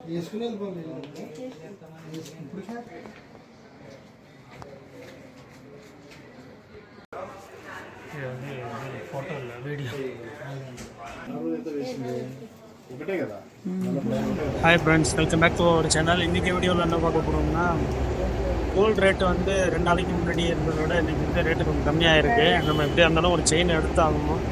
వేసుకుని వెళ్ళిపోండి వేసుకుని ఇప్పుడు ఫోటోలు వీడియో ఒకటే కదా hi friends welcome back to ஒரு சேனல் இன்றைக்கி வீடியோவில் என்ன பார்க்க போகிறோம்னா கோல்டு ரேட்டு வந்து ரெண்டு நாளைக்கு முன்னாடி இருந்ததை விட இன்றைக்கி வந்து ரேட்டு கொஞ்சம் கம்மியாக இருக்குது நம்ம எப்படியா இருந்தாலும் ஒரு செயின் எடுத்து ஆகணும்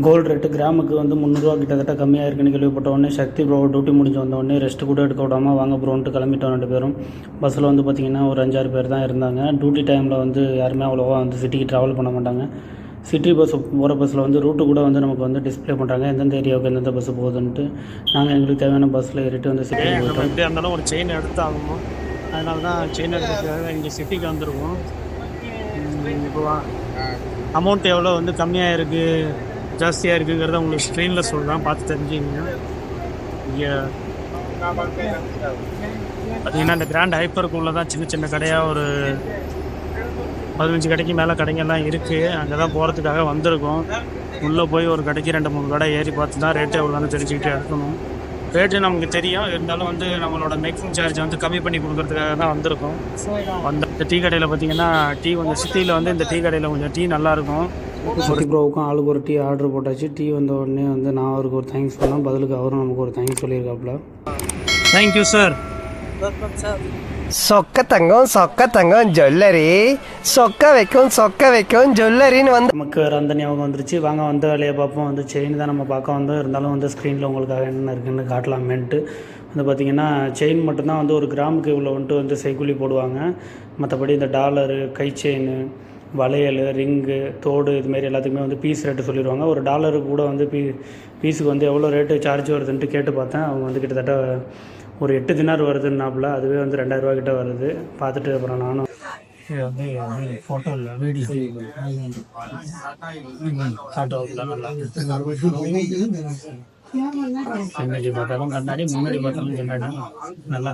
கோல்டு ரேட்டு கிராமுக்கு வந்து முந்நூறுரூவா கிட்டத்தட்ட கம்மியாக இருக்குன்னு கேள்விப்பட்ட உடனே சக்தி ப்ரோ டியூட்டி முடிஞ்சு வந்த உடனே ரெஸ்ட் கூட எடுக்க விடாமல் வாங்க ப்ரோன்ட்டு கிளம்பிட்டோம் ரெண்டு பேரும். பஸ்ஸில் வந்து பார்த்திங்கன்னா ஒரு அஞ்சாறு பேர் தான் இருந்தாங்க. டியூட்டி டைமில் வந்து யாருமே அவ்வளோவா வந்து சிட்டிக்கு ட்ராவல் பண்ண மாட்டாங்க. சிட்டி பஸ் போகிற பஸ்ஸில் வந்து ரூட்டு கூட வந்து நமக்கு வந்து டிஸ்ப்ளே பண்ணுறாங்க எந்தெந்த ஏரியாவுக்கு எந்தெந்த பஸ் போகுதுன்ட்டு. நாங்கள் எங்களுக்கு தேவையான பஸ்ஸில் ஏறிட்டு வந்து சிட்டி நம்ம எப்படி இருந்தாலும் ஒரு செயின் எடுத்து ஆகணும் அதனால தான் செயின் எடுக்கிறதுக்காக இங்கே சிட்டிக்கு வந்துருக்கோம். இப்போ அமௌண்ட் எவ்வளோ வந்து கம்மியாக இருக்குது ஜாஸ்தியாக இருக்குங்கிறத உங்களுக்கு ஸ்க்ரீனில் சொல்கிறேன் பார்த்து தெரிஞ்சுங்க இங்கே பார்த்தீங்கன்னா இந்த கிராண்ட் ஹைப்பருக்குள்ளே தான் சின்ன சின்ன கடையாக ஒரு பதினஞ்சு கடைக்கு மேலே கடைங்கெல்லாம் இருக்குது அங்கே தான் போகிறதுக்காக வந்திருக்கோம். உள்ளே போய் ஒரு கடைக்கு ரெண்டு மூணு கடை ஏறி பார்த்து தான் ரேட்டு எவ்வளோன்னு தெரிஞ்சுக்கிட்டே இருக்கணும். ரேட்டு நமக்கு தெரியும். இருந்தாலும் வந்து நம்மளோட மேக்கிங் சார்ஜ் வந்து கம்மி பண்ணி கொடுக்கறதுக்காக தான் வந்திருக்கோம். அந்த இந்த டீ கடையில் பார்த்தீங்கன்னா டீ கொஞ்சம் சிட்டியில் வந்து இந்த டீ கடையில் கொஞ்சம் டீ நல்லாயிருக்கும் சுட்டி ப்ரோவுக்கும் ஆளுக்கு ஒரு டீ ஆர்டர் போட்டாச்சு. டீ வந்த உடனே வந்து நான் அவருக்கு ஒரு தேங்க்ஸ் பண்ணேன் பதிலுக்கு அவரும் நமக்கு ஒரு தேங்க்ஸ் சொல்லியிருக்காப்புல. தேங்க்யூ சார் சொக்க தங்கம் சொக்க தங்கம் ஜுவல்லரி. சொக்க வைக்கும் சொக்க வைக்கும் ஜுவல்லரின்னு வந்து நமக்கு வேறு அந்த ஞாபகம் வந்துருச்சு. வாங்க வந்த வேலையை பார்ப்போம். வந்து செயின் தான் நம்ம பார்க்க வந்தோம். இருந்தாலும் வந்து ஸ்க்ரீனில் உங்களுக்காக என்னென்ன இருக்குன்னு காட்டலாமேன்ட்டு. வந்து பார்த்திங்கன்னா செயின் மட்டும்தான் வந்து ஒரு கிராமுக்கு இவ்வளோ வந்துட்டு வந்து செய்கூலி போடுவாங்க. மற்றபடி இந்த டாலரு கை செயின் வளையல் ரிங்கு தோடு இதுமாரி எல்லாத்துக்குமே வந்து பீஸ் ரேட்டு சொல்லிடுவாங்க. ஒரு டாலருக்கு கூட வந்து பீ பீஸுக்கு வந்து எவ்வளோ ரேட்டு சார்ஜ் வருதுன்ட்டு கேட்டு பார்த்தேன். அவங்க வந்து கிட்டத்தட்ட ஒரு எட்டு தினார் வருதுன்னாப்புல அதுவே வந்து ரெண்டாயிரரூவா கிட்ட வருது. பார்த்துட்டு அப்புறம் நானும். இது வீடியோ நல்லா பின்னாடி பார்த்தாலும் கண்ணாடி முன்னாடி பார்த்தாலும் கண்ணாடி. நல்லா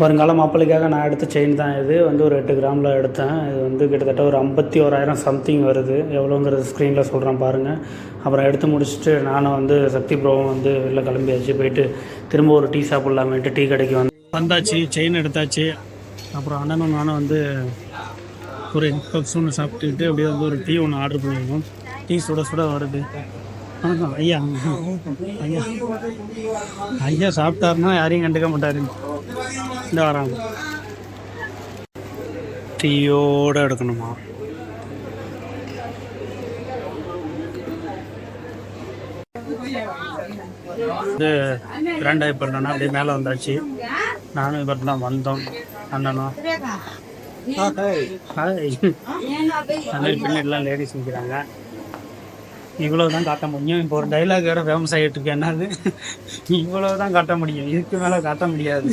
வருங்கால மாப்பிள்ளைக்காக நான் எடுத்த செயின் தான் இது. வந்து ஒரு எட்டு கிராமில் எடுத்தேன். இது வந்து கிட்டத்தட்ட ஒரு ஐம்பத்தி ஓராயிரம் சம்திங் வருது. எவ்வளோங்கிறது ஸ்க்ரீனில் சொல்கிறேன் பாருங்கள் அப்புறம் எடுத்து முடிச்சுட்டு நானும் வந்து சக்தி ப்ரோவும் வந்து வெளில கிளம்பியாச்சு. போயிட்டு திரும்ப ஒரு டீ சாப்பிட்லாமேட்டு டீ கடைக்கு வந்து வந்தாச்சு. செயின் எடுத்தாச்சு. அப்புறம் அண்ணனும் நானும் வந்து ஒரு பப்ஸ் ஒன்று சாப்பிட்டுக்கிட்டு அப்படியே வந்து ஒரு டீ ஒன்று ஆர்டர் பண்ணியிருக்கோம் டீ சுட சுட வருது. வணக்கம் ஐயா. ஐயா. ஐயா சாப்பிட்டாருன்னா யாரையும் கண்டுக்க மாட்டாரு. இந்த வராங்க டீயோட எடுக்கணுமா? இது ஹைப்பர் தானே அப்படியே மேலே வந்தாச்சு. நானும் இவர் தான் வந்தோம். அண்ணனும். பின்னாடிலாம் லேடிஸ் நிற்கிறாங்க இவ்வளோ தான் காட்ட முடியும். இப்போ ஒரு டைலாக் வேறு ஃபேமஸ் ஆகிட்டு இருக்கு. என்னது? இவ்வளோ தான் காட்ட முடியும். இதுக்கு மேலே காட்ட முடியாது.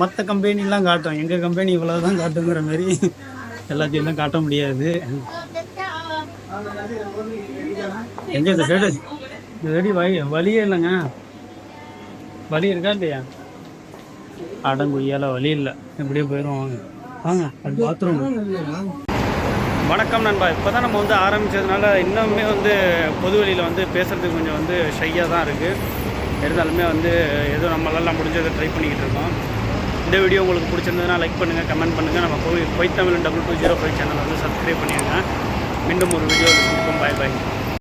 மற்ற கம்பெனிலாம் காட்டும். எங்கள் கம்பெனி இவ்வளோ தான் காட்டுங்கிற மாதிரி எல்லாத்தையும் தான் காட்ட முடியாது. எங்கே இந்த சைடு? இந்த சைடு வழி வழியே இல்லைங்க. வழி இருக்கா இல்லையா? அடங்குய்யால வழி இல்லை. இப்படியே போயிடும் வாங்க. வாங்க அது பாத்ரூம் வணக்கம் நண்பா. இப்போ தான் நம்ம வந்து ஆரம்பித்ததுனால இன்னுமே வந்து பொதுவெளியில் வந்து பேசுகிறதுக்கு கொஞ்சம் வந்து ஷையாக தான் இருக்குது இருந்தாலுமே வந்து ஏதோ நம்மளால் முடிஞ்சதை ட்ரை பண்ணிக்கிட்டு இருக்கோம். இந்த வீடியோ உங்களுக்கு பிடிச்சிருந்ததுன்னா லைக் பண்ணுங்கள் கமெண்ட் பண்ணுங்கள் நம்ம போய் பொய் Tamil double two zero five channel வந்து சப்ஸ்கிரைப் பண்ணிடுங்க. மீண்டும் ஒரு வீடியோ பாய் பாய்